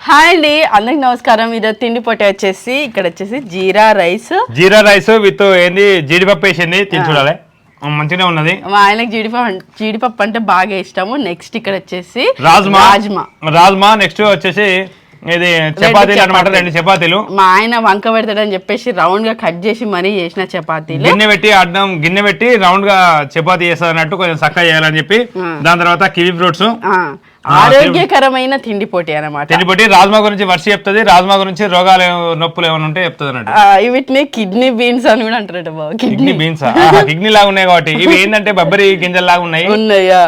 Hi అండి అందరికి నమస్కారం. ఈరోజు తిండి పొట్టి వచ్చేసి ఇక్కడ వచ్చేసి jeera rice. Jeera rice with ఏంది జీడిపప్పు వేసింది తిని చూడాలి. ఆ, మంచిగానే ఉన్నది. మా ఆయనకి జీడిపప్పు జీడిపప్పు అంటే బాగా ఇష్టము. నెక్స్ట్ ఇక్కడ వచ్చేసి రాజ్మా. రాజ్మా. రాజ్మా నెక్స్ట్ వచ్చేసి ఇది చపాతీలు అనమాట. రెండు చపాతీలు. మా ఆయన వంక పెడతాడని చెప్పేసి రౌండ్గా కట్ చేసి మరీ చేసిన చపాతీలు. గిన్నె పెట్టి అడ్డం గిన్నె పెట్టి రౌండ్గా చపాతీ చేస్తుంది అన్నట్టు కొంచెం చక్కగా చేయాలని చెప్పి దాని తర్వాత కివీ ఫ్రూట్స్. ఆరోగ్యకరమైన తిండి పోటీ అన్నమాట. తినిపెట్టి రాజ్మా గురించి వర్ష చెప్తుంది రాజ్మా గురించి రోగాలు నొప్పులు ఏమైనా ఉంటే చెప్తుంది అన్నట్టు. ఆ, వీటిని కిడ్నీ బీన్స్ అని కూడా అంటారట బాబు కిడ్నీ. బీన్స్ కిడ్నీ లాగా ఉన్నాయి కాబట్టి. ఇవి ఏంటంటే బబ్బరి గింజల లాగా ఉన్నాయి? ఉన్నాయా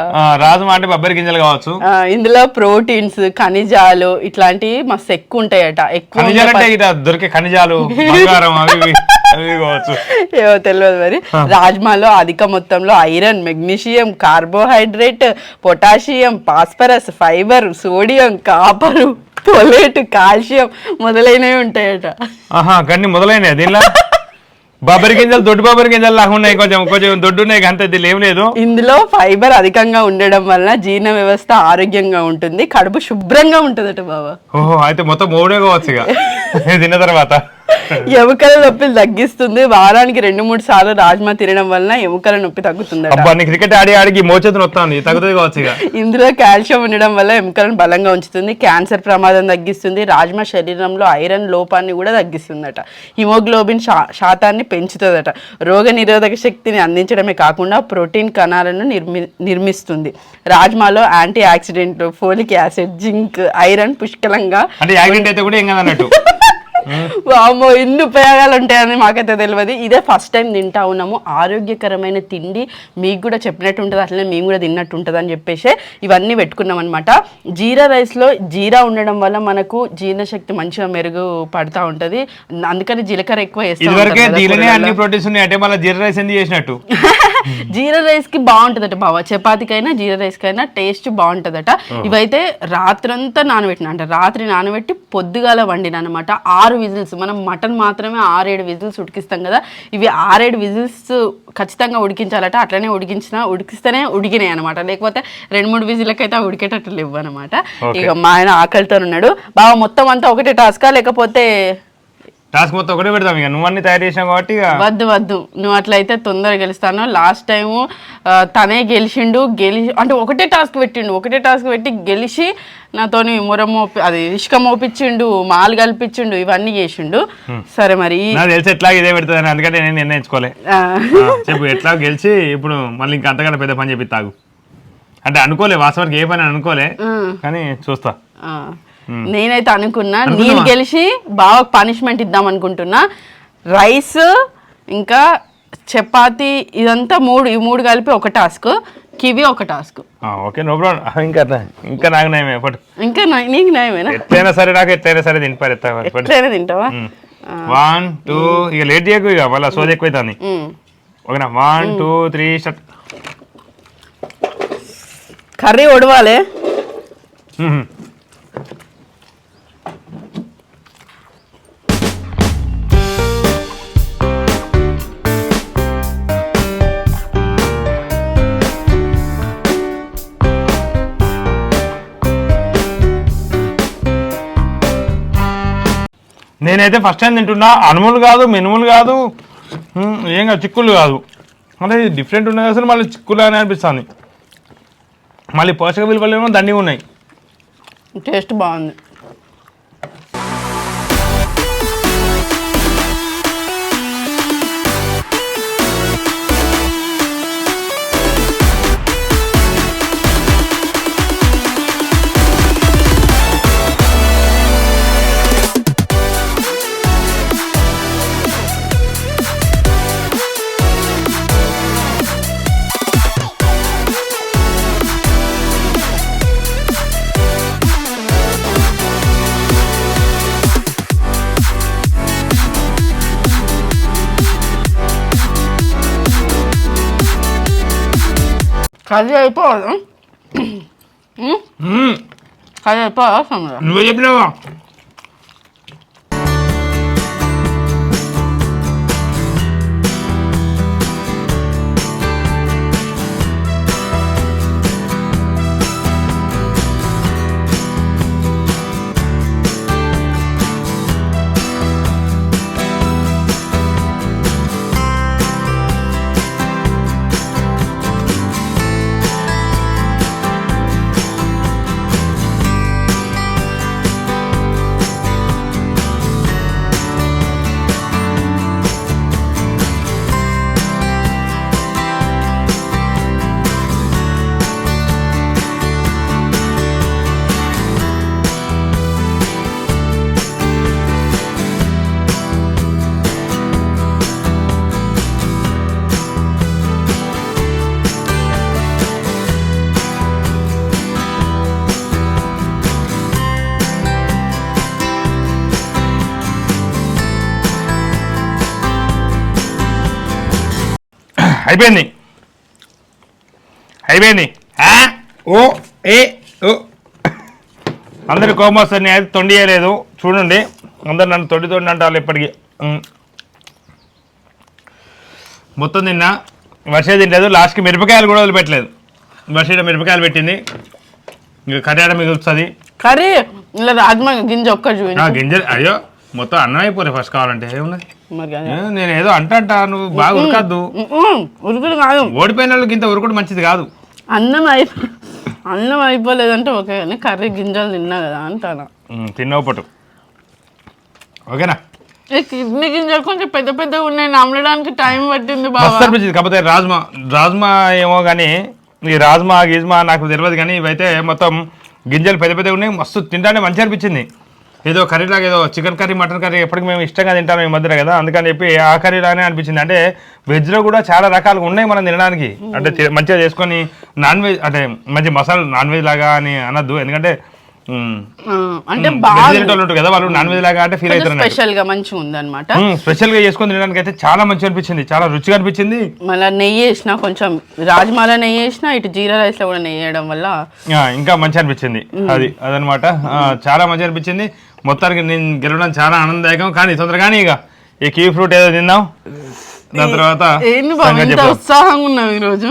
రాజ్మా అంటే బబ్బరి గింజలు కావచ్చు. ఇందులో ప్రోటీన్స్ ఖనిజాలు ఇట్లాంటివి మస్తు ఎక్కువ ఉంటాయట. ఎక్కువ దొరికే ఖనిజాలు బంగారం అవి ఏమో తెలియదు మరి. రాజ్మాలో అధిక మొత్తంలో iron magnesium carbohydrate potassium phosphorus fibre sodium copper folate calcium మొదలైనవి ఉంటాయట. ఆహా గన్ని మొదలైనవి దీనిలో? బొబ్బరి గింజలు దొడ్డు బొబ్బరి గింజలు లాగా ఉన్నాయి కొంచెం కొంచెం దొడ్డు ఉన్నాయి అంతే ఏం లేదు. ఇందులో ఫైబర్ అధికంగా ఉండడం వల్ల జీర్ణ వ్యవస్థ ఆరోగ్యంగా ఉంటుంది కడుపు శుభ్రంగా ఉంటుందట బాబా ఓహో అయితే మొత్తం మూడే కావచ్చు ఇక ఇది తిన్న తర్వాత. ఎముకల నొప్పిని తగ్గిస్తుంది. వారానికి రెండు మూడు సార్లు రాజ్మా తినడం వలన ఎముకల నొప్పి అబ్బా నీ క్రికెట్ ఆడి ఆడికి మోచేతులు తగ్గుతుంది కావచ్చు ఇక. ఇందులో కాల్షియం ఉండడం వల్ల ఎముకలను బలంగా ఉంచుతుంది. క్యాన్సర్ ప్రమాదం తగ్గిస్తుంది. రాజ్మా శరీరంలో ఐరన్ లోపాన్ని కూడా తగ్గిస్తుందట. హిమోగ్లోబిన్ శాతాన్ని పెంచుతుందట. రోగ నిరోధక శక్తిని అందించడమే కాకుండా ప్రోటీన్ కణాలను నిర్మి నిర్మిస్తుంది. రాజ్మాలో antioxidant folic acid zinc iron పుష్కలంగా అంటే యాక్సిడెంట్ అయితే కూడా ఏం కాదన్నట్టు. వామ్మో ఇన్ని ఉపయోగాలు ఉంటాయని మాకైతే తెలియదు ఇదే ఫస్ట్ టైం తింటా ఉన్నాము. ఆరోగ్యకరమైన తిండి మీకు కూడా చెప్పినట్టు ఉంటుంది అట్లనే మేము కూడా తిన్నట్టు ఉంటుంది అని చెప్పేసి ఇవన్నీ పెట్టుకున్నాం అనమాట జీరా రైస్లో జీరా ఉండడం వల్ల మనకు జీర్ణశక్తి మంచిగా మెరుగు పడతా ఉంటుంది. అందుకని జీలకర్ర ఎక్కువ వేస్తాం అన్ని ప్రోటీన్స్ ఉన్నాయి అంటే మళ్ళీ జీరా రైస్ ఎందుకు చేసినట్టు? జీరా రైస్కి బాగుంటుందట బావ. చపాతీకైనా జీరా రైస్ కైనా టేస్ట్ బాగుంటుందట. ఇవైతే రాత్రంతా నానబెట్టిన అంటే రాత్రి నానబెట్టి పొద్దుగాల వండిన అనమాట ఆరు విజిల్స్ మనం మటన్ మాత్రమే ఆరేడు విజిల్స్ ఉడికిస్తాం కదా. ఇవి ఆరేడు విజిల్స్ ఖచ్చితంగా ఉడికించాలట. అట్లనే ఉడికించిన ఉడికిస్తేనే ఉడికినాయి అనమాట లేకపోతే రెండు మూడు విజిల్లకైతే అవి ఉడికేటట్టు లేవు అనమాట ఇక మా ఆయన ఆకలితో ఉన్నాడు బావ మొత్తం అంతా ఒకటే టాస్కా? లేకపోతే టాస్క్ మొత్తం ఒకటే పెడతాం ఇక. నువ్వు అన్ని తయారు చేసినావు కాబట్టి వద్దు వద్దు. నువ్వు అట్లయితే తొందరగా గెలుస్తాను. లాస్ట్ టైము తనే గెలిచిండు గెలిచి అంటే ఒకటే టాస్క్ పెట్టిండు. ఒకటే టాస్క్ పెట్టి గెలిచి నాతోని ముర మోపి అది ఇసుక మోపించిండు మాలు కల్పించిండు ఇవన్నీ చేసిండు. సరే మరి. తెలిసి ఎట్లా ఇదే పెడుతుంది అందుకంటే నేను నిర్ణయించుకోలే చెప్పు ఎట్లా గెలిచి ఇప్పుడు మళ్ళీ ఇంకా అంతకన్నా పెద్ద పని చెప్పి తాగు. అంటే అనుకోలే వాస్తవానికి ఏ పని అని అనుకోలే. కానీ చూస్తా. నేనైతే అనుకున్నా నేను? గెలిచి బాగా పనిష్మెంట్ ఇద్దాం అనుకుంటున్నా. రైస్ ఇంకా చపాతి ఇదంతా మూడు ఈ మూడు కలిపి ఒక టాస్క్ కివి ఒక టాస్క్ ఓకే నో ప్రాబ్లం. ఇంకా. ఇంకా నాకు నయమే పట్టు. ఇంకా నీకు నయమేనా? ఎట్లయినా సరే నాకు ఎట్లయినా సరే పట్టు. ఎట్లయినా తింటావా? వన్ టూ ఇక లేట్ చేయకు ఇక మళ్ళీ సోది ఎక్కువ అవుతుంది ఉమ్. ఓకేనా one two three start curry ఒడవాలి. నేనైతే ఫస్ట్ టైం తింటున్నా. అనుములు కాదు మినుములు కాదు ఏం కాదు చిక్కులు కాదు. అంటే డిఫరెంట్ ఉన్నాయి అసలు మళ్ళీ చిక్కులు అని అనిపిస్తుంది. మళ్ళీ పోషక విలువలు ఏమో దండిగా ఉన్నాయి. టేస్ట్ బాగుంది. కర్రీ అయిపోవాలి. కర్రీ అయిపోవాలి? నువ్వే చెప్పినావా? అయిపోయింది. అయిపోయింది. ఓ ఏ ఓ. అందరి వస్తుంది నేను అయితే తొండి చేయలేదు. చూడండి అందరు నన్ను తొండి తొండి అంటారు ఇప్పటికీ. మొత్తం తిన్నా వర్ష తినలేదు లాస్ట్కి మిరపకాయలు కూడా వదిలిపెట్టలేదు. వర్ష మిరపకాయలు పెట్టింది. ఇంకా కర్రీ మిగులుతుంది కర్రీ? ఇలా రాజ్మా గింజ చూపించు. గింజలు అయ్యో మొత్తం అన్నం అయిపోయి ఫస్ట్ కావాలంటే. ఏమున్నది? నేను ఏదో అంట నువ్వు బాగా ఉరకద్దు. ఉరుకుడు కాదు. ఓడిపోయిన వాళ్ళకి ఇంత ఉరుకుడు మంచిది కాదు. అన్నం అయిపో అన్నం అయిపోలేదంటే ఓకే కానీ కర్రీ గింజలు తిన్నా కదా అంటాను. తిన్నావు పట్టు. ఓకేనా? ఈ కిడ్నీ గింజలు కొంచెం పెద్ద పెద్దగా ఉన్నాయి నమ్మడానికి టైం పట్టింది మస్తు అనిపించింది. కాకపోతే రాజ్మా రాజ్మా ఏమో కానీ ఈ రాజ్మా గిజ్మా నాకు తెలియదు కానీ ఇవైతే మొత్తం గింజలు పెద్ద పెద్దగా ఉన్నాయి మస్తు తింటానే మంచి అనిపించింది. ఏదో కర్రీ లాగా ఏదో చికెన్ కర్రీ మటన్ కర్రీ ఎప్పటికి మేము ఇష్టంగా తింటాం ఈ మధ్యన కదా. అందుకని చెప్పి ఆ కర్రీ లానే అనిపించింది. అంటే వెజ్లో కూడా చాలా రకాలుగా ఉన్నాయి మనం తినడానికి. అంటే మంచిగా చేసుకొని నాన్ వెజ్ అంటే మంచి మసాలా నాన్ వెజ్ లాగా అని అనద్దు. ఎందుకంటే అంటే ఉంటారు కదా వాళ్ళు నాన్ వెజ్ లాగా అంటే ఫీల్ అవుతారు. స్పెషల్గా మంచిగా ఉంది అనమాట ఉమ్, స్పెషల్గా చేసుకొని తినడానికి అయితే చాలా మంచిగా అనిపించింది. చాలా రుచిగా అనిపించింది. మళ్ళీ నెయ్యి వేసిన కొంచెం రాజ్మాలో నెయ్యి వేసిన ఇటు జీరా రైస్లో కూడా నెయ్యి వేయడం వల్ల ఇంకా మంచి అనిపించింది. అది అదనమాట చాలా మంచి అనిపించింది. మొత్తానికి నేను గెలవడం చాలా ఆనందదాయకం. కానీ తొందరగానే ఇక ఈ కీ ఫ్రూట్ ఏదో తిందాం. దాని తర్వాత. ఉత్సాహంగా ఉన్నావు ఈరోజు?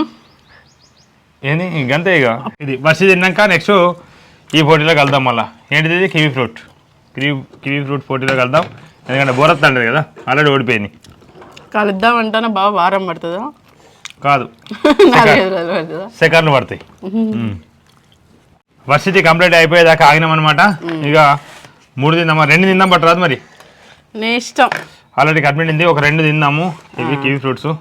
ఏంది? ఇంకంతే ఇక. ఇది వర్షి తిన్నాక నెక్స్ట్ ఈ పోటీలో కలుద్దాం మళ్ళీ. ఏంటిది ఇది? Kiwi fruit. Kiwi kiwi fruit పోటీలో కలుద్దాం ఎందుకంటే బోరత్ అంటది కదా ఆల్రెడీ ఓడిపోయింది. కలుద్దాం అంటానే బాగా వారం పడుతుందా? కాదు. సెకండ్లు పడతాయి. వర్షితి కంప్లీట్ అయిపోయేదాకా ఆగినామన్నమాట. ఇక మూడు తిందామా? రెండు తిందాం పట్టరాదు మరి. నీ ఇష్టం. ఆల్రెడీ కట్మిండింది ఒక రెండు తిందాము. ఇవి కివీ ఫ్రూట్స్.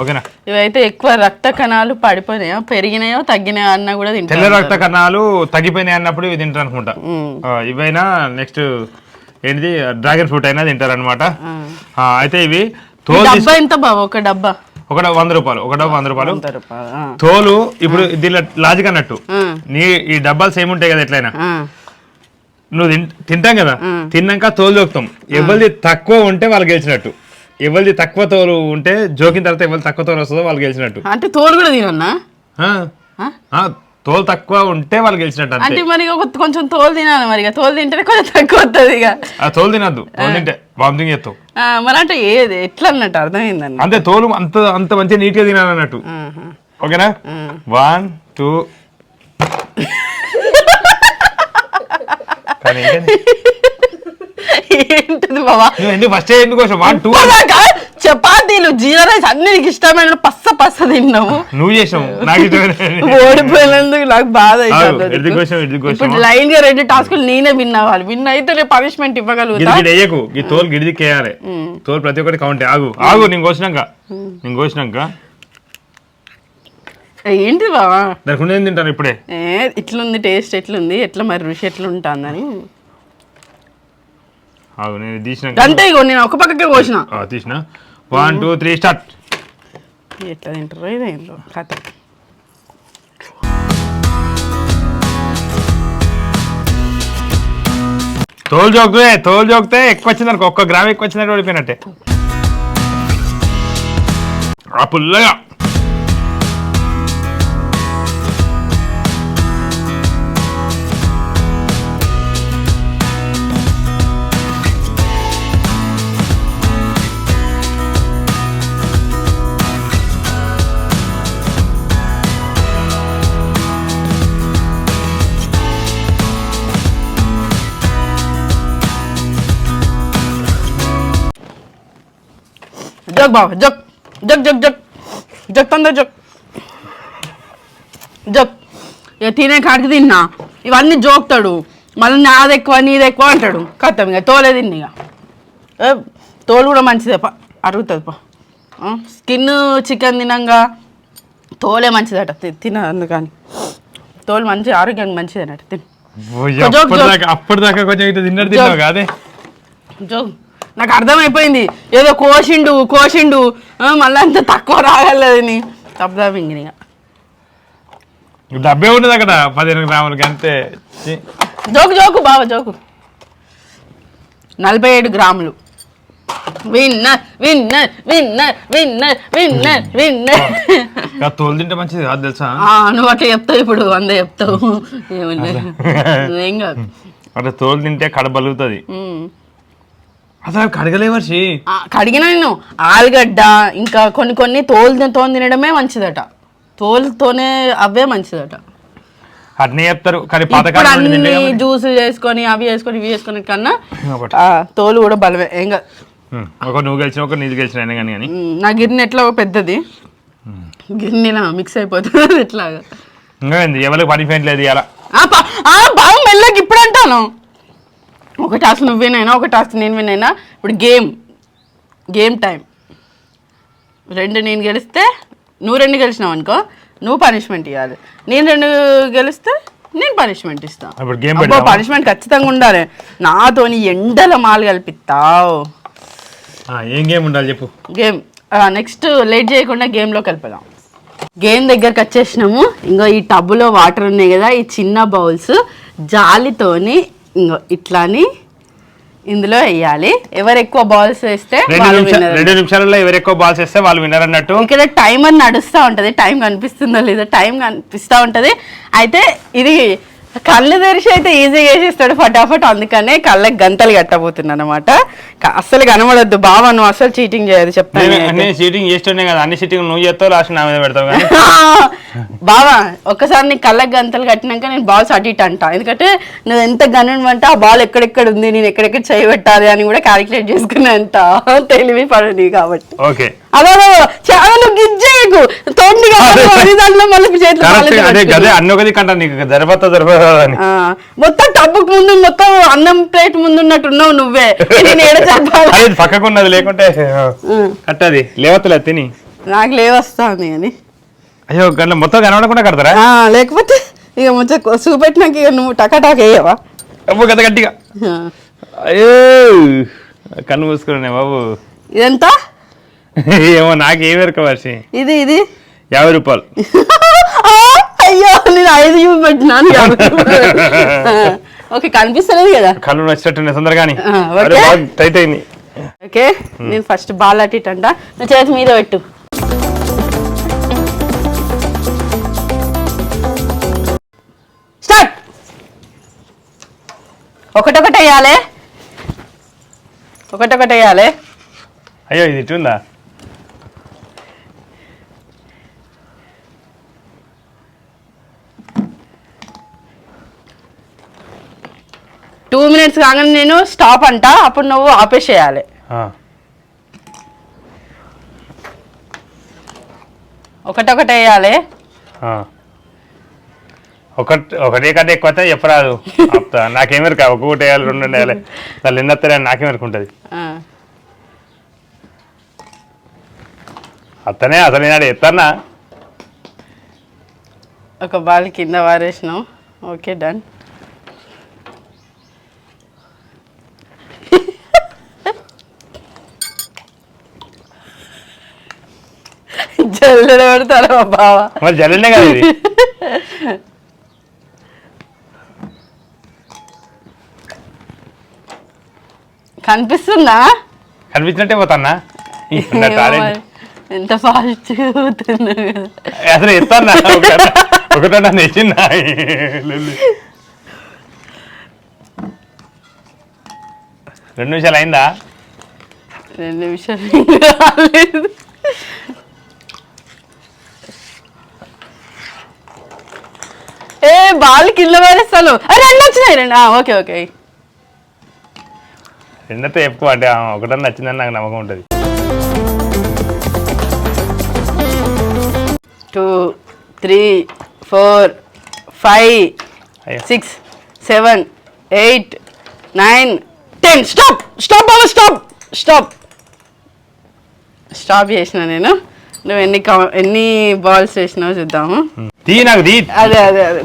ఓకేనా? ఇవైతే ఎక్కువ రక్త కణాలు పడిపోయినాయో పెరిగినాయో తగ్గినాయో అన్న కూడా తెల్ల తింటారు రక్త కణాలు తగ్గిపోయినాయి అన్నప్పుడు ఇవి తింటారు అనుకుంటా. ఇవైనా నెక్స్ట్ ఏంటిది? డ్రాగన్ ఫ్రూట్ అయినా తింటారు అనమాట. అయితే ఇవి డబ్బా ఎంత బాబు ఒక డబ్బా. ఒక వంద రూపాయలు ఒక డబ్బా వంద రూపాయలు. తోలు ఇప్పుడు దీనిలో లాజిక్ అన్నట్టు. నీ ఈ డబ్బాలు సేమ్ ఉంటాయి కదా ఎట్లయినా. నువ్వు తింటాం కదా? తిన్నాక తోలు జోకుతాం. ఎవరిది తక్కువ ఉంటే వాళ్ళు గెలిచినట్టు. ఎవరిది తక్కువ తోలు ఉంటే జోకిన తర్వాత ఎవరు తక్కువ తోలు వస్తుందో వాళ్ళు గెలిచినట్టు. అంటే తోలు కూడా తినన్నా? తోలు తక్కువ ఉంటే వాళ్ళు గెలిచినట్టు అంటే మరి కొంచెం తోలు తినాలి మరి తోలు తింటేనే కొంచెం తక్కువ వస్తుంది ఇక. తోలు తినద్దు. తోలు తింటే వామిటింగ్ చేస్తావు. మరి అంటే ఏది? ఎట్లా అన్నట్టు అర్థమైందన్న అంతే తోలు అంత అంత మంచిగా నీట్గా తినాలన్నట్టు. ఓకేనా? వన్ టూ కానీ ఇంకేంది? ఏంటిది బాబా నువ్వు ఎందుకు ఫస్ట్ ఎందుకు వచ్చావు? వన్ టూ ఇప్పటిదాకా చపాతీలు జీరా రైస్ అన్ని నీకు ఇష్టమైన పస్స పస్స తిన్నావు నువ్వు చేసావు. నాకు ఓడిపోయినందుకు నాకు బాధ ఇప్పుడు లైన్గా రెండు టాస్కులు నేనే విన్ అవ్వాలి. విన్ అయితే నేను పనిష్మెంట్ ఇవ్వగలుగుతా. గిడి గిడి వేయకు. ఈ తోలు గిడిదికి వేయాలి. తోలు ప్రతి ఒక్కటి కౌంట్ ఆగు ఆగు నేను కోసినాక. నేను కోసినాక. ఏంటి బావా? దానికి ఉండేది తింటాను ఇప్పుడే? ఏ ఇట్లుంది టేస్ట్ ఎట్లుంది ఎట్లా మరి రుచి ఎట్లా ఉంటుందని ఆగు నేను అంతే ఇగో నేను ఒక పక్కకే కోసిన. తీసిన. వన్ టూ త్రీ స్టార్ట్ ఎట్లా తింటారో ఇదేంటో కథ. తోలు జోకుతే తోలు జోకితే ఎక్కువ వచ్చింది అనుకో ఒక్క గ్రామ్ ఎక్కువ వచ్చినట్టు ఓడిపోయినట్టే. ఆ పుల్లగా. జగ్ బాబా జగ్ జగ్ జగ్ జగ్ జగ్ తొందర జగ్ జగ్ ఇక తినే కాడికి తిన్నా ఇవన్నీ జోక్తాడు మళ్ళీ నాది ఎక్కువ నీది ఎక్కువ అంటాడు కత్తాం ఇక తోలే తిన్ని ఇక తోలు కూడా మంచిదే పా అరుగుతుంది పా స్కిన్ చికెన్ తినంగా తోలే మంచిదట తిన అందుకని తోలు మంచి ఆరోగ్యానికి మంచిదేనట తిని. అప్పటిదాకా అప్పటిదాకా కొంచెం ఇటు తిన్నట్టు తిన్నావు కాదే జోక్ నాకు అర్థమైపోయింది. ఏదో కోసిండు కోసిండు. మళ్ళీ అంత తక్కువ రాగలదని తప్పుదా మింగిన డబ్బే ఉండదు అక్కడ పదిహేను గ్రాములకి అంతే. జోకు జోకు బావ జోకు. నలభై ఏడు గ్రాములు. Winner winner winner winner winner winner ఇంకా తోలు తింటే మంచిది కాదు తెలుసా? నువ్వు అట్లా చెప్తావు ఇప్పుడు వంద చెప్తావు. ఏమన్నా ఏం కాదు. అట్లా తోలు తింటే కడ బలుగుతుంది. అసలు కడగలే వర్షి ఆ, కడిగిన నేను ఆలుగడ్డ ఇంకా కొన్ని కొన్ని తోలు తోలు తినడమే మంచిదట. తోలుతోనే అవే మంచిదట. అట్నే చెప్తారు కానీ ఇప్పుడు అన్ని. జ్యూస్ చేసుకొని అవి చేసుకొని ఇవి చేసుకొని కన్నా తోలు కూడా బలమే. ఏం కాదు. ఒక నువ్వు గెలిచిన ఒక నీది గెలిచిన అయినా కానీ కానీ. నా గిన్నె ఎట్లా పెద్దది. గిన్నె మిక్స్ అయిపోతుంది ఎట్లాగా. ఇంకా ఎవరికి పనిపోయింది లేదు ఇలా బాగా మెల్లకి ఇప్పుడు అంటాను ఒక టాస్క్ నువ్వు వినైనా ఒక టాస్క్ నేను వినైనా ఇప్పుడు గేమ్ గేమ్ టైం. రెండు నేను గెలిస్తే నువ్వు రెండు గెలిచినావు అనుకో నువ్వు పనిష్మెంట్ ఇవ్వాలి నేను రెండు గెలిస్తే నేను పనిష్మెంట్ ఇస్తాను? పనిష్మెంట్ ఖచ్చితంగా ఉండాలి. నాతోని ఎండల మాలు కల్పిస్తావు ఏం గేమ్ ఉండాలి చెప్పు? గేమ్ నెక్స్ట్ లేట్ చేయకుండా గేమ్లోకి వెళ్ళిపోదాం. గేమ్ దగ్గరకు వచ్చేసినాము. ఇంకో ఈ టబ్బులో వాటర్ ఉన్నాయి కదా ఈ చిన్న బౌల్స్ జాలితోని ఇంకో ఇట్లాని ఇందులో వేయాలి. ఎవరు ఎక్కువ బాల్స్ వేస్తే. రెండు నిమిషాలలో ఎవరు ఎక్కువ బాల్స్ వేస్తే వాళ్ళు విన్నర్ అన్నట్టు. ఇక్కడ టైమర్ నడుస్తూ ఉంటది. టైం కనిపిస్తుందో లేదో టైం కనిపిస్తూ ఉంటది. అయితే ఇది కళ్ళు తెరిచి అయితే ఈజీగా వేసేస్తాడు ఫటాఫట్ అందుకనే కళ్ళకి గంతలు కట్టబోతున్నాను అనమాట అస్సలు కనబడద్దు. బావ నువ్వు అసలు చీటింగ్ చేయదు చెప్తాను సీటింగ్ చేస్తుండే కదా. అన్ని సీటింగ్ నువ్వు చేస్తావు లాస్ట్ నా మీద పెడతావు బావా ఒక్కసారి నీ కళ్ళకి గంతలు కట్టినాక నేను బాల్స్ అటు ఇటు అంటా. ఎందుకంటే నువ్వు ఎంత గనుమంటే ఆ బాల్ ఎక్కడెక్కడ ఉంది నేను ఎక్కడెక్కడ చేయబెట్టాలి అని కూడా క్యాలిక్యులేట్ చేసుకునే అంత తెలివి పడని కాబట్టి. ఓకే. అదో. చాలా నువ్వు గిజ్జేయకు తోండి మళ్ళీ చేతులు అదే పట్టుకో. గదే అన్ని ఒకది కంట నీకు. జరపత్తా అని మొత్తం టబ్బుకు ముందు మొత్తం అన్నం ప్లేట్ ముందు ఉన్నట్టున్నావు నువ్వే. నేను ఏడ చెప్పాలి? అదే పక్కకు ఉన్నది లేకుంటే కట్టది. లేవత్తలేదు తిని. నాకు లేవస్తాంది అని అయ్యో గంట మొత్తం కనబడకుండా కడతారా? ఆ, లేకపోతే ఇక ముచ్చ చూపెట్టినాక ఇక నువ్వు టకాటాక్ వేయవా? అబ్బో గత గట్టిగా. అయ్యో కన్ను మూసుకునే బాబు. ఇదెంత? ఏమో నాకేం ఎరక వర్షి ఇది ఇది? యాభై రూపాయలు. అయ్యో నేను ఐదు చూపెట్టినాను ఓకే కనిపిస్తలేదు కదా. కళ్ళు నచ్చినట్టు తొందరగాని బాగా టైట్ అయింది. ఓకే నేను ఫస్ట్ బాల్ అటు ఇటు అంట. నువ్వు చేతి మీద పెట్టు. స్టార్ట్. ఒకటొకటి వేయాలి. ఒకటొకటి వేయాలి. అయ్యో ఇది ఇటుందా టూ మినిట్స్ కాగానే నేను స్టాప్ అంట అప్పుడు నువ్వు ఆపేసేయాలి. ఒకటొకటి వేయాలి. ఒకటి ఒకటే కంటే ఎక్కువ అయితే చెప్పరాదు. నాకేమెరక ఒక్కొక్కటి వేయాలి రెండు వేయాలి దాన్ని ఎన్ని వస్తాయి నాకేమెరక ఉంటుంది. అత్తనే అసలు నేను ఎత్తన్నా ఒక బాల్ కింద వారేసినాం ఓకే డన్ జల్లెడ పెడతారా మా బావ. మరి జల్లినే కదా ఇది? కనిపిస్తుందా? కనిపించినట్టే పోతాన్నా ఈ నా ఏమో టాలెంట్. మరి. ఎంత ఫాస్ట్ అవుతున్నా కదా. అసలు ఒకటో నన్ను రెండు నిమిషాలు అయిందా? రెండు నిమిషాలు ఇంకా రాలేదు ఏ బాల్ కింద పడేస్తాను. అరే రెండు వచ్చినాయి రెండు. Okay okay. రెండతో చెప్పుకో అంటే ఆ, ఒకటన్నా నచ్చిందని నాకు నమ్మకం ఉంటుంది. Two three four five six seven eight nine ten. Stop! Stop బాబా స్టాప్! స్టాప్! స్టాప్ చేసిన నేను. నువ్వు ఎన్ని ఎన్ని బాల్స్ వేసినావో చూద్దాము. తీ నాకు తీ. అదే అదే అదే.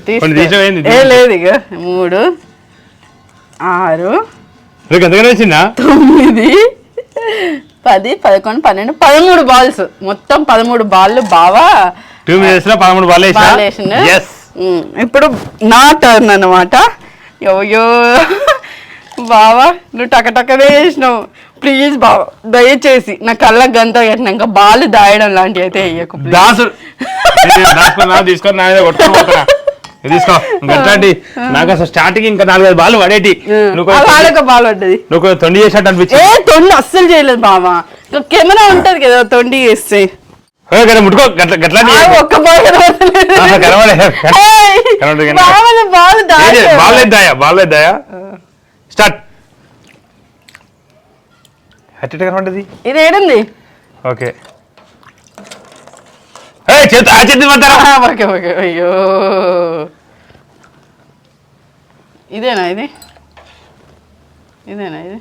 ఏ లేదు ఇక మూడు ఆరు నీకు ఎంతగానే వచ్చిందా తొమ్మిది పది పదకొండు పన్నెండు పదమూడు బాల్స్. మొత్తం పదమూడు బాళ్ళు బాగా టూ మినిట్స్లో పదమూడు బాల్ ఇప్పుడు నా టర్న్ అన్నమాట. అయ్యో బావా నువ్వు టకటకనే చేసినావు ప్లీజ్ బావా దయచేసి నా కళ్ళ గంత కట్టినాక బాలు దాయడం లాంటివి అయితే వేయకు తీసుకొని నా మీద తీసుకో గట్లాంటి నాకు అసలు స్టార్టింగ్ ఇంకా నాలుగైదు బాల్ పడేటి. నువ్వు బాలు పడ్డది. నువ్వు తొండి చేసినట్టు ఏ తొండి అస్సలు చేయలేదు బావా. కెమెరా ఉంటది కదా తొండి చేస్తే. ముట్టుకో గట్ల ఒక్క బాల్ కనబడే. బాల్ దాయా బాల్ దాయా. స్టార్ట్ అట్టి కనబడ్డది ఇది ఏడుంది ఓకే ఏ చేతి ఆ చేతి పడతారా ఆ, ఓకే ఓకే అయ్యో ఇదేనా ఇది ఇదేనా ఇది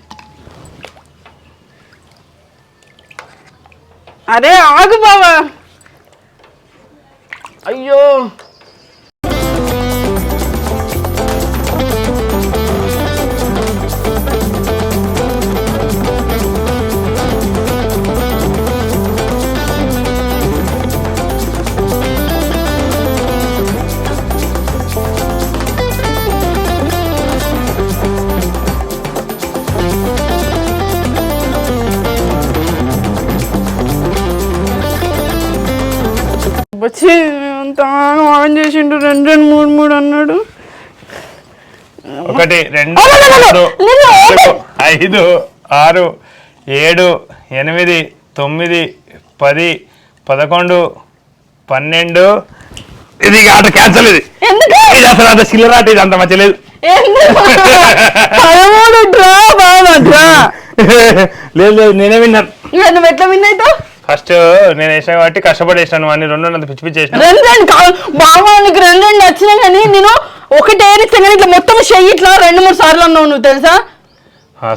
అరే ఆగు బావా అయ్యో అంత ఆన్ చేసిండు. రెండు రెండు మూడు మూడు అన్నాడు. ఒకటి రెండు మూడు ఐదు ఆరు ఏడు ఎనిమిది తొమ్మిది పది పదకొండు పన్నెండు. ఇది ఆట క్యాన్సల్ ఇది. ఇది అసలు అంత చిల్లర ఆట ఇది అంత మంచి లేదు. లేదు లేదు నేనే విన్నాను నువ్వు ఎట్లా విన్ అవుతావు? ఫస్ట్ నేను వేసాను కాబట్టి కష్టపడి వేసాను అన్ని రెండు అంత పిచ్చి పిచ్చి వేసిన రెండు రెండు కాదు. బావా నీకు రెండు రెండు వచ్చినా కానీ నేను ఒకటే కానీ ఇట్లా మొత్తం చెయ్యి ఇట్లా రెండు మూడు సార్లు అన్నావు నువ్వు తెలుసా?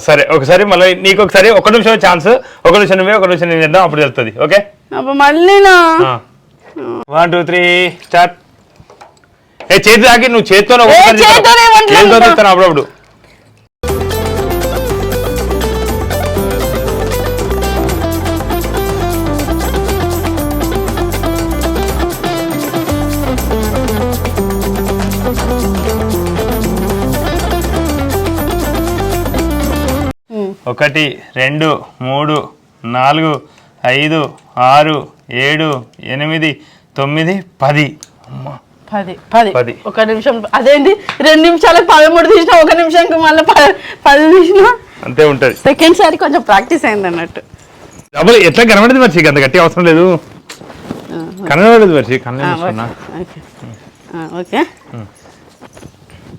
సరే ఒకసారి మళ్ళీ నీకు ఒకసారి ఒక నిమిషం ఛాన్స్ ఒక నిమిషం నువ్వే ఒక నిమిషం నేను చేద్దాం అప్పుడు తెలుస్తుంది ఓకే? అప్పుడు మళ్ళీనా వన్ టూ త్రీ స్టార్ట్ ఏ చేతి తాకి నువ్వు చేతితో? చేతితో అప్పుడప్పుడు? ఒకటి రెండు మూడు నాలుగు ఐదు ఆరు ఏడు ఎనిమిది తొమ్మిది పది. పది పది. పది. ఒక నిమిషం. అదేంటి రెండు నిమిషాలకు పదమూడు తీసినా ఒక నిమిషంకి మళ్ళీ పది తీసినా? అంతే ఉంటది. సెకండ్ సారి కొంచెం ప్రాక్టీస్ అయింది అన్నట్టు. డబ్బులు ఎట్లా కనబడదు మర్చి అంత గట్టి అవసరం లేదు. కనబడదు మర్చి కన్న. ఆ, ఓకే.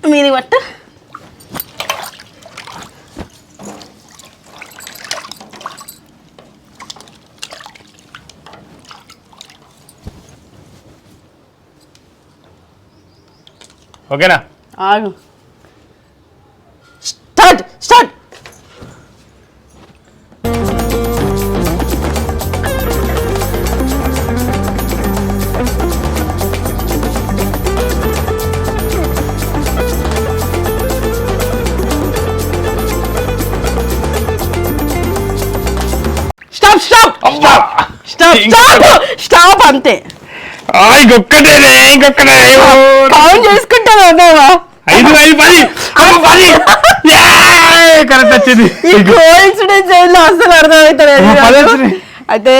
మీది పట్టు ఓకేనా? ఆగు. Start start. Stop stop! Stop stop. Stop అంతే. ఇంకొక్కటే కౌంట్ చేసుకుంటావా బావా ఐదు ఐదు పది. పది. కరెక్ట్ వచ్చింది. ఈ కోఇన్సిడెన్స్ ఏందో అసలు అర్థమవుతలేదు. అయితే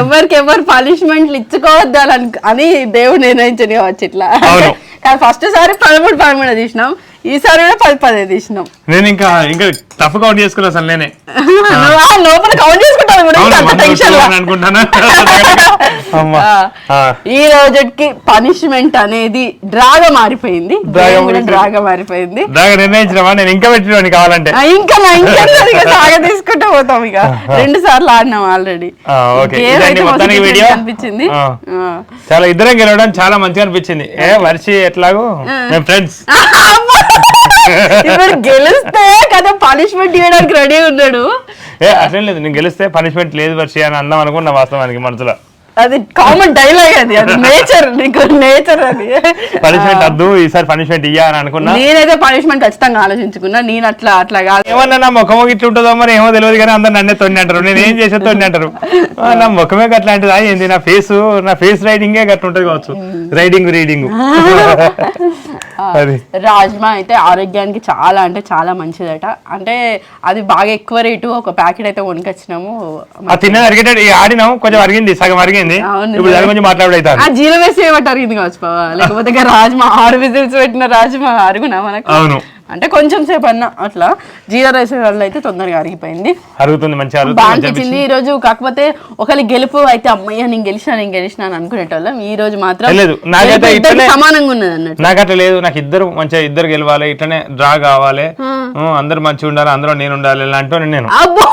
ఎవరికి ఎవరు పనిష్మెంట్లు ఇచ్చుకోవద్దు అని దేవుడు నిర్ణయించని కావచ్చు ఇట్లా. కానీ ఫస్ట్ సారి పదమూడు పదమూడు తీసినాం. ఈసారి కూడా పది పదే తీసినాం. నేను ఇంకా ఇంకా టఫ్ కౌంట్ చేసుకున్నా అసలు నేనే. లోపల కౌంట్ ఆ. ఈ రోజుకి పనిష్మెంట్ అనేది డ్రాగా మారిపోయింది. డ్రాగా మారిపోయింది. డ్రాగా నిర్ణయించినవా? నేను ఇంకా పెట్టినవాడిని కావాలంటే. ఇంకా నా ఇంకా ఇక సాగ తీసుకుంటూ పోతాం ఇక. రెండు సార్లు ఆడినాం ఆల్రెడీ ఆ, ఓకే. ఇదండి మొత్తానికి వీడియో. అనిపించింది ఆ. చాలా ఇద్దరం గెలవడం చాలా మంచిగా అనిపించింది. ఏ వర్షి ఎట్లాగో? ఫ్రెండ్స్ ఇప్పుడు గెలిస్తే కదా పనిష్మెంట్ ఇవ్వడానికి రెడీ ఉన్నాడు. ఏ అసలు లేదు నేను గెలిస్తే పనిష్మెంట్ లేదు వర్షి అని అందాం అనుకున్నా వాస్తవానికి మనసులో. అది కామన్ డైలాగ్ అది. అది నేచర్ నీకు నేచర్ అది. పనిష్మెంట్ వద్దు ఈసారి పనిష్మెంట్ ఇయ్యా అని అనుకున్నా. నేనైతే పనిష్మెంట్ ఖచ్చితంగా ఆలోచించుకున్నా. నేను అట్లా అట్లా కాదు. ఏమన్నా నా ముఖం ఇట్లా ఉంటుందో మరి ఏమో తెలియదు కానీ అందరు నన్నే తొండి అంటారు. నేను ఏం చేసే తొండి అంటారు? నా ముఖమే అట్లాంటిదా ఏంది? నా ఫేస్ నా ఫేస్ రైడింగే గట్ల ఉంటుంది కావచ్చు. రైడింగ్ రీడింగ్ రాజ్మా అయితే ఆరోగ్యానికి చాలా అంటే చాలా మంచిదట. అంటే అది బాగా ఎక్కువ రేటు ఒక ప్యాకెట్ అయితే కొనుకొచ్చినాము. తిన్నది అరిగేటట్టు ఈ ఆడినాం కొంచెం అరిగింది సగం అరిగింది. అవును. ఇప్పుడు దాని గురించి మాట్లాడవుతారు ఆ జీరో వేసి ఏమంటారు అరిగింది కావచ్చు బావ. లేకపోతే ఇక రాజ్మా ఆరు విజిల్స్ పెట్టిన రాజ్మా అరుగునా మనకు? అవును. అంటే కొంచెం సేపు అన్న అట్లా. జీరా రైస్ వల్ల అయితే తొందరగా అరిగిపోయింది. అరుగుతుంది అరుగుతుంది అనిపించింది ఈ రోజు కాకపోతే ఒకరి గెలుపు అయితే అమ్మయ్య నేను గెలిచినా నేను గెలిచినా అని అనుకునేటోళ్ళం. ఈ రోజు మాత్రం లేదు, నాకైతే ఇట్లనే- సమానంగా ఉన్నది అన్నట్టు. నాకు అట్లా లేదు. నాకు ఇద్దరు మంచిగా ఇద్దరు గెలవాలి ఇట్లనే డ్రా కావాలి. అందరు మంచిగా ఉండాలి అందరూ నేను ఉండాలి ఇలా అంటూ నేను. అబ్బో!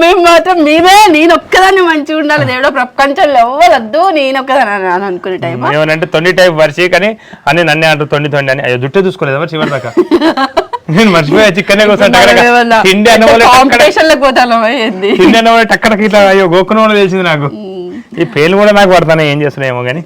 మేము మాత్రం మేమే నేను ఒక్కదాన్ని మంచిగా ఉండాలి. దేవుడో ప్రపంచంలో ఎవ్వరద్దు నేను ఒక్కదాన్ని అని- అని అనుకునే టైం ఏమనంటే తొండి టైప్ వరిసి కానీ అని నన్నే అంటారు తొండి తొండి అని. అయ్యో జుట్టే చూసుకోలేదు మరి చివరి దాకా నేను మర్చిపోయా చికెన్ కోసం తిండి అన్న వాళ్ళే టక్కడకి ఇట్లా అయ్యో గోకున తెలిసింది నాకు. ఈ పేర్లు కూడా నాకు పడతాను ఏం చేస్తున్నాయేమో కానీ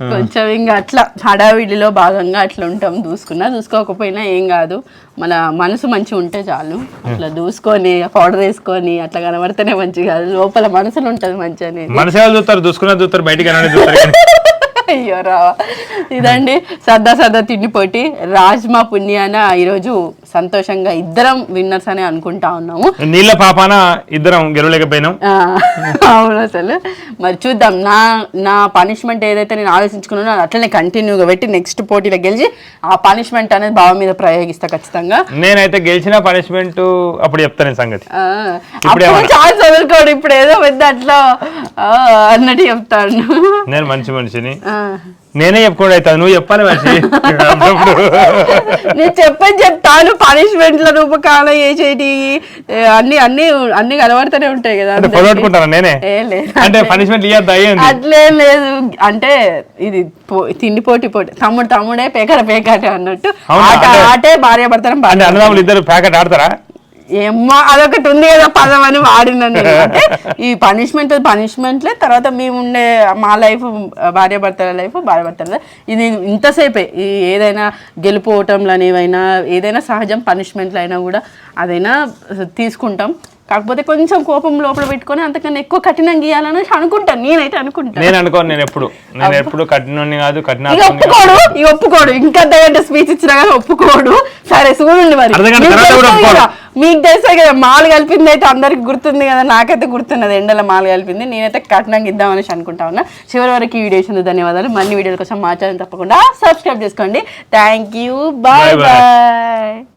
కొంచెం ఇంకా అట్లా హడావిడిలో భాగంగా అట్లా ఉంటాం దూసుకున్నా. దూసుకోకపోయినా ఏం కాదు. మన మనసు మంచిగా ఉంటే చాలు. అట్లా దూసుకొని పౌడర్ వేసుకొని అట్లా కనబడితేనే మంచిగా. కాదు లోపల మనసులో ఉంటది మంచి అనేది. మనసు చూస్తారు చూసుకున్న చూస్తారు బయటికి చూస్తారు. అయ్యో రావా ఇదండి సరదా సరదా తిండి పోటీ. రాజ్మా పుణ్యాన ఈరోజు సంతోషంగా ఇద్దరం విన్నర్స్ అని అనుకుంటా ఉన్నాము. నీళ్ళ పాపాన ఇద్దరం గెలవలేకపోయినాం. అవును అసలు. మరి చూద్దాం నా నా పనిష్మెంట్ ఏదైతే నేను ఆలోచించుకున్నానో అది అట్లనే కంటిన్యూగా పెట్టి నెక్స్ట్ పోటీలో గెలిచి ఆ పనిష్మెంట్ అనేది బావ మీద ప్రయోగిస్తా ఖచ్చితంగా. నేనైతే గెలిచిన పనిష్మెంట్ అప్పుడు చెప్తాను సంగతి? ఛాన్స్ వదులుకోడు ఇప్పుడు ఏదో పెద్ద అట్లా అన్నట్టు చెప్తాను నేను మంచి మనిషిని. నేనే చెప్పుకోడు అవుతాను నువ్వు చెప్పాలి మనిషి. నేను చెప్పని చెప్తాను పనిష్మెంట్ల రూపకాల ఏ, అన్ని అన్ని అన్ని కనబడుతూనే ఉంటాయి కదా అంటే నేనే? అంటే పనిష్మెంట్ ఇయ్యద్దు అయ్యింది అట్లేం లేదు. అంటే ఇది తిండి పోటీ పోటీ తమ్ముడు తమ్ముడే పేకర పేకాటే అన్నట్టు? ఆట ఆటే భార్య అంటే భార్య. అన్నదమ్ములు ఇద్దరు ప్యాకెట్ ఆడతారా? ఏమ్మా అదొకటి ఉంది కదా పదం అని వాడినాను నేను. అంటే ఈ పనిష్మెంట్ పనిష్మెంట్లే తర్వాత మేము ఉండే మా లైఫ్ భార్య భర్తల లైఫ్ భార్య భర్తల. ఇది ఇంతసేపే ఈ ఏదైనా గెలుపు ఓటంలు అనేవైనా ఏదైనా సహజం పనిష్మెంట్లు అయినా కూడా అదైనా తీసుకుంటాం కాకపోతే కొంచెం కోపం లోపల పెట్టుకొని అంతకన్నా ఎక్కువ కఠినం గీయాలని అనుకుంటాను నేనైతే అనుకుంటాను నేను అనుకోను నేను ఎప్పుడు నేను ఎప్పుడు కఠినోని కాదు కాదు. ఒప్పుకోడు ఇక ఒప్పుకోడు. ఇంకా అర్ధగంట స్పీచ్ ఇచ్చినా కానీ ఒప్పుకోడు. సరే చూడండి మరి. మీకు తెలుసే. కదా, మాలు కలిపింది అయితే అందరికి గుర్తుంది కదా నాకైతే గుర్తున్నది ఎండల మాలు కలిపింది. నేనైతే కట్నంగా ఇద్దామనేసి అనుకుంటా ఉన్నా. చివరి వరకు ఈ వీడియో ఇచ్చింది ధన్యవాదాలు. మళ్ళీ వీడియోల కోసం మా ఛానల్ తప్పకుండా సబ్స్క్రైబ్ చేసుకోండి. Thank you bye. బాయ్